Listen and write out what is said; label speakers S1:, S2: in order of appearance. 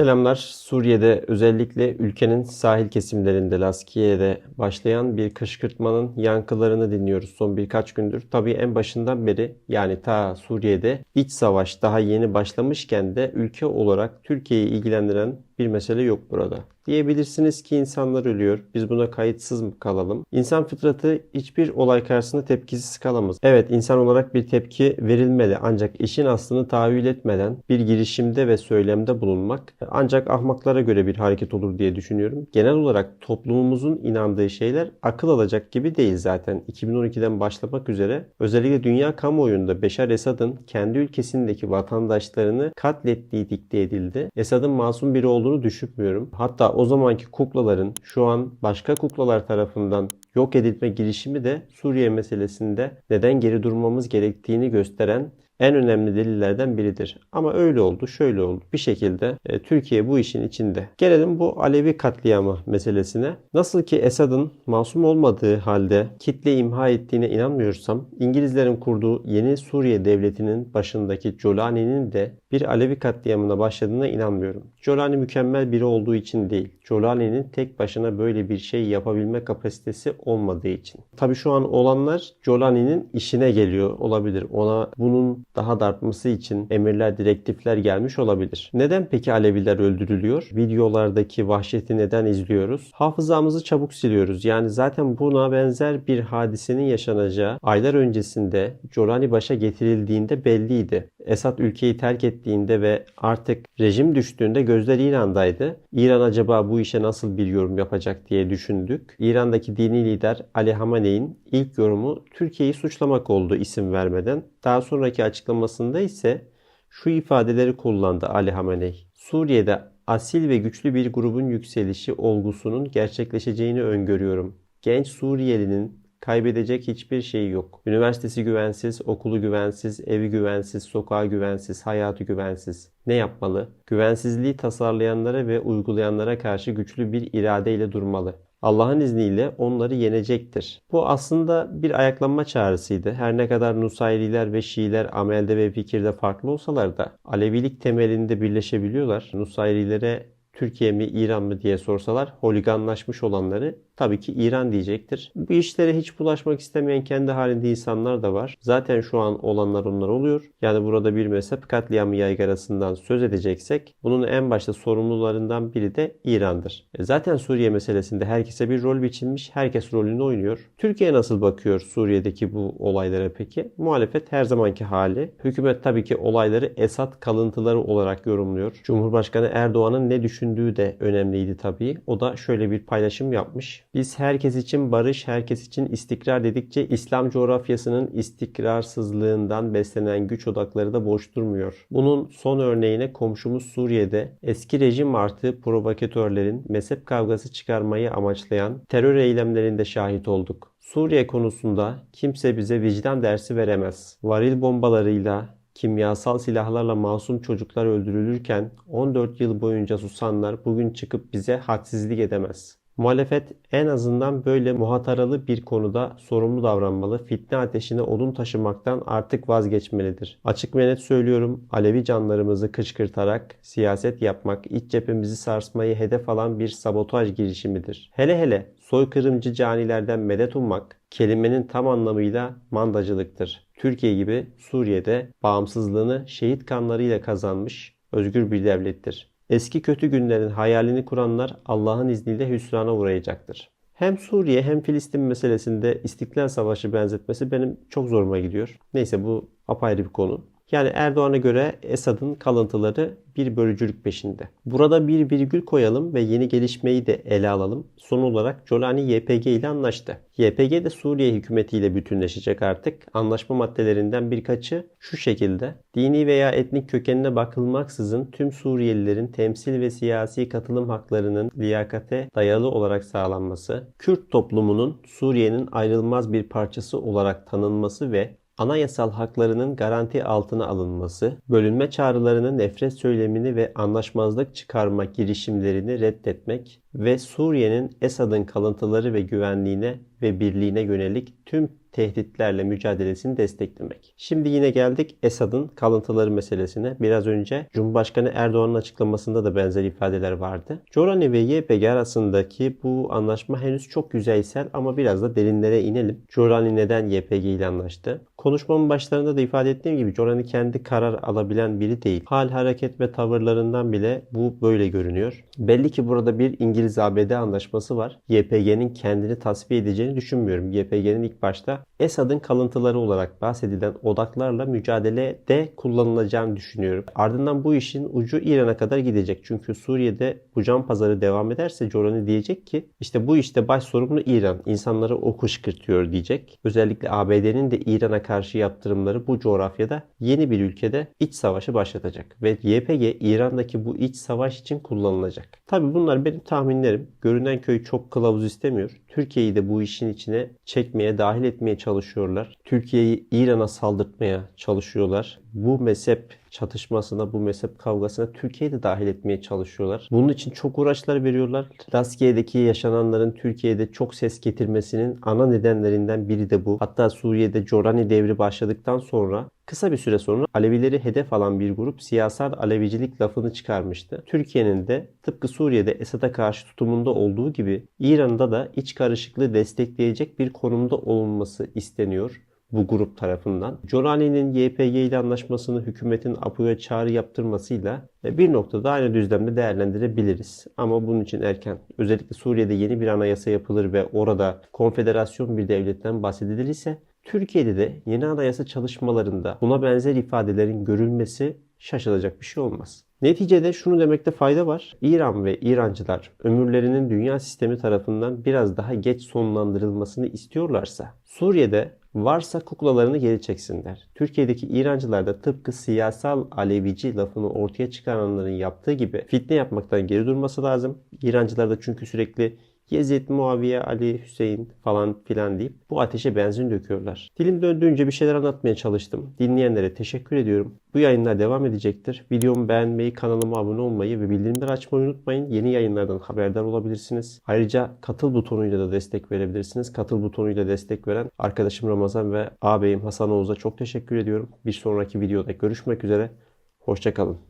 S1: Selamlar. Suriye'de özellikle ülkenin sahil kesimlerinde Laskiye'de başlayan bir kışkırtmanın yankılarını dinliyoruz son birkaç gündür. Tabii en başından beri yani ta Suriye'de iç savaş daha yeni başlamışken de ülke olarak Türkiye'yi ilgilendiren bir mesele yok burada. Diyebilirsiniz ki insanlar ölüyor. Biz buna kayıtsız mı kalalım? İnsan fıtratı hiçbir olay karşısında tepkisiz kalamaz. Evet insan olarak bir tepki verilmeli ancak işin aslını tahayyül etmeden bir girişimde ve söylemde bulunmak ancak ahmaklara göre bir hareket olur diye düşünüyorum. Genel olarak toplumumuzun inandığı şeyler akıl alacak gibi değil zaten. 2012'den başlamak üzere özellikle dünya kamuoyunda Beşar Esad'ın kendi ülkesindeki vatandaşlarını katlettiği dikte edildi. Esad'ın masum biri olduğunu düşünmüyorum. Hatta o zamanki kuklaların şu an başka kuklalar tarafından yok edilme girişimi de Suriye meselesinde neden geri durmamız gerektiğini gösteren en önemli delillerden biridir. Ama öyle oldu, şöyle oldu. Bir şekilde e, Türkiye bu işin içinde. Gelelim bu Alevi katliamı meselesine. Nasıl ki Esad'ın masum olmadığı halde kitle imha ettiğine inanmıyorsam, İngilizlerin kurduğu yeni Suriye devletinin başındaki Jolani'nin de bir Alevi katliamına başladığına inanmıyorum. Jolani mükemmel biri olduğu için değil. Jolani'nin tek başına böyle bir şey yapabilme kapasitesi olmadığı için. Tabi şu an olanlar Jolani'nin işine geliyor olabilir. Ona bunun daha da artması için emirler, direktifler gelmiş olabilir. Neden peki Aleviler öldürülüyor? Videolardaki vahşeti neden izliyoruz? Hafızamızı çabuk siliyoruz. Yani zaten buna benzer bir hadisenin yaşanacağı aylar öncesinde Jolani başa getirildiğinde belliydi. Esad ülkeyi terk ettiğinde ve artık rejim düştüğünde gözler İran'daydı. İran acaba bu işe nasıl bir yorum yapacak diye düşündük. İran'daki dini lider Ali Hamaney'in ilk yorumu Türkiye'yi suçlamak oldu isim vermeden. Daha sonraki açıklamasında ise şu ifadeleri kullandı Ali Hamaney. Suriye'de asil ve güçlü bir grubun yükselişi olgusunun gerçekleşeceğini öngörüyorum. Genç Suriyelinin kaybedecek hiçbir şeyi yok. Üniversitesi güvensiz, okulu güvensiz, evi güvensiz, sokağı güvensiz, hayatı güvensiz. Ne yapmalı? Güvensizliği tasarlayanlara ve uygulayanlara karşı güçlü bir iradeyle durmalı. Allah'ın izniyle onları yenecektir. Bu aslında bir ayaklanma çağrısıydı. Her ne kadar Nusayriler ve Şiiler amelde ve fikirde farklı olsalar da Alevilik temelinde birleşebiliyorlar. Nusayrilere Türkiye mi İran mı diye sorsalar holiganlaşmış olanları tabii ki İran diyecektir. Bu işlere hiç bulaşmak istemeyen kendi halinde insanlar da var. Zaten şu an olanlar onlar oluyor. Yani burada bir mezhep katliamı yaygarasından söz edeceksek bunun en başta sorumlularından biri de İran'dır. E zaten Suriye meselesinde herkese bir rol biçilmiş. Herkes rolünü oynuyor. Türkiye nasıl bakıyor Suriye'deki bu olaylara peki? Muhalefet her zamanki hali. Hükümet tabii ki olayları Esad kalıntıları olarak yorumluyor. Cumhurbaşkanı Erdoğan'ın ne düşündüğü de önemliydi tabii. O da şöyle bir paylaşım yapmış. Biz herkes için barış, herkes için istikrar dedikçe İslam coğrafyasının istikrarsızlığından beslenen güç odakları da boş durmuyor. Bunun son örneğine komşumuz Suriye'de eski rejim artı provokatörlerin mezhep kavgası çıkarmayı amaçlayan terör eylemlerinde şahit olduk. Suriye konusunda kimse bize vicdan dersi veremez. Varil bombalarıyla, kimyasal silahlarla masum çocuklar öldürülürken 14 yıl boyunca susanlar bugün çıkıp bize haksızlık edemez. Muhalefet en azından böyle muhataralı bir konuda sorumlu davranmalı. Fitne ateşine odun taşımaktan artık vazgeçmelidir. Açık ve net söylüyorum Alevi canlarımızı kışkırtarak siyaset yapmak, iç cephemizi sarsmayı hedef alan bir sabotaj girişimidir. Hele hele soykırımcı canilerden medet ummak kelimenin tam anlamıyla mandacılıktır. Türkiye gibi Suriye'de bağımsızlığını şehit kanlarıyla kazanmış özgür bir devlettir. Eski kötü günlerin hayalini kuranlar Allah'ın izniyle hüsrana uğrayacaktır. Hem Suriye hem Filistin meselesinde İstiklal Savaşı benzetmesi benim çok zoruma gidiyor. Neyse bu apayrı bir konu. Yani Erdoğan'a göre Esad'ın kalıntıları bir bölücülük peşinde. Burada bir virgül koyalım ve yeni gelişmeyi de ele alalım. Son olarak Jolani YPG ile anlaştı. YPG de Suriye hükümetiyle bütünleşecek artık. Anlaşma maddelerinden birkaçı şu şekilde. Dini veya etnik kökenine bakılmaksızın tüm Suriyelilerin temsil ve siyasi katılım haklarının liyakate dayalı olarak sağlanması, Kürt toplumunun Suriye'nin ayrılmaz bir parçası olarak tanınması ve anayasal haklarının garanti altına alınması, bölünme çağrılarını, nefret söylemini ve anlaşmazlık çıkarma girişimlerini reddetmek ve Suriye'nin Esad'ın kalıntıları ve güvenliğine ve birliğine yönelik tüm tehditlerle mücadelesini desteklemek. Şimdi yine geldik Esad'ın kalıntıları meselesine. Biraz önce Cumhurbaşkanı Erdoğan'ın açıklamasında da benzer ifadeler vardı. Corani ve YPG arasındaki bu anlaşma henüz çok yüzeysel ama biraz da derinlere inelim. Corani neden YPG ile anlaştı? Konuşmamın başlarında da ifade ettiğim gibi Corani kendi karar alabilen biri değil. Hal, hareket ve tavırlarından bile bu böyle görünüyor. Belli ki burada bir İngiliz-ABD anlaşması var. YPG'nin kendini tasfiye edeceğini düşünmüyorum. YPG'nin ilk başta Esad'ın kalıntıları olarak bahsedilen odaklarla mücadelede kullanılacağını düşünüyorum. Ardından bu işin ucu İran'a kadar gidecek. Çünkü Suriye'de bu can pazarı devam ederse Corani diyecek ki işte bu işte baş sorumlu İran. İnsanları o kışkırtıyor diyecek. Özellikle ABD'nin de İran'a karşı yaptırımları bu coğrafyada yeni bir ülkede iç savaşı başlatacak. Ve YPG İran'daki bu iç savaş için kullanılacak. Tabi bunlar benim tahminlerim. Görünen köy çok kılavuz istemiyor. Türkiye'yi de bu işin içine çekmeye, dahil etmeye çalışıyorlar. Türkiye'yi İran'a saldırtmaya çalışıyorlar. Bu mezhep çatışmasına, bu mezhep kavgasına Türkiye'yi de dahil etmeye çalışıyorlar. Bunun için çok uğraşlar veriyorlar. Laskiye'deki yaşananların Türkiye'de çok ses getirmesinin ana nedenlerinden biri de bu. Hatta Suriye'de Corani devri başladıktan sonra Kısa bir süre sonra Alevileri hedef alan bir grup siyasal Alevicilik lafını çıkarmıştı. Türkiye'nin de tıpkı Suriye'de Esad'a karşı tutumunda olduğu gibi İran'da da iç karışıklığı destekleyecek bir konumda olunması isteniyor bu grup tarafından. Corani'nin YPG ile anlaşmasını hükümetin APO'ya çağrı yaptırmasıyla bir noktada aynı düzlemde değerlendirebiliriz. Ama bunun için erken. Özellikle Suriye'de yeni bir anayasa yapılır ve orada konfederasyon bir devletten bahsedilirse Türkiye'de de yeni anayasa çalışmalarında buna benzer ifadelerin görülmesi şaşılacak bir şey olmaz. Neticede şunu demekte fayda var. İran ve İrancılar ömürlerinin dünya sistemi tarafından biraz daha geç sonlandırılmasını istiyorlarsa Suriye'de varsa kuklalarını geri çeksinler. Türkiye'deki İrancılar da tıpkı siyasal Alevici lafını ortaya çıkaranların yaptığı gibi fitne yapmaktan geri durması lazım. İrancılar da çünkü sürekli Yezid, Muaviye, Ali, Hüseyin falan filan deyip bu ateşe benzin döküyorlar. Dilim döndüğünce bir şeyler anlatmaya çalıştım. Dinleyenlere teşekkür ediyorum. Bu yayınlar devam edecektir. Videomu beğenmeyi, kanalıma abone olmayı ve bildirimleri açmayı unutmayın. Yeni yayınlardan haberdar olabilirsiniz. Ayrıca katıl butonuyla da destek verebilirsiniz. Katıl butonuyla destek veren arkadaşım Ramazan ve ağabeyim Hasan Oğuz'a çok teşekkür ediyorum. Bir sonraki videoda görüşmek üzere. Hoşçakalın.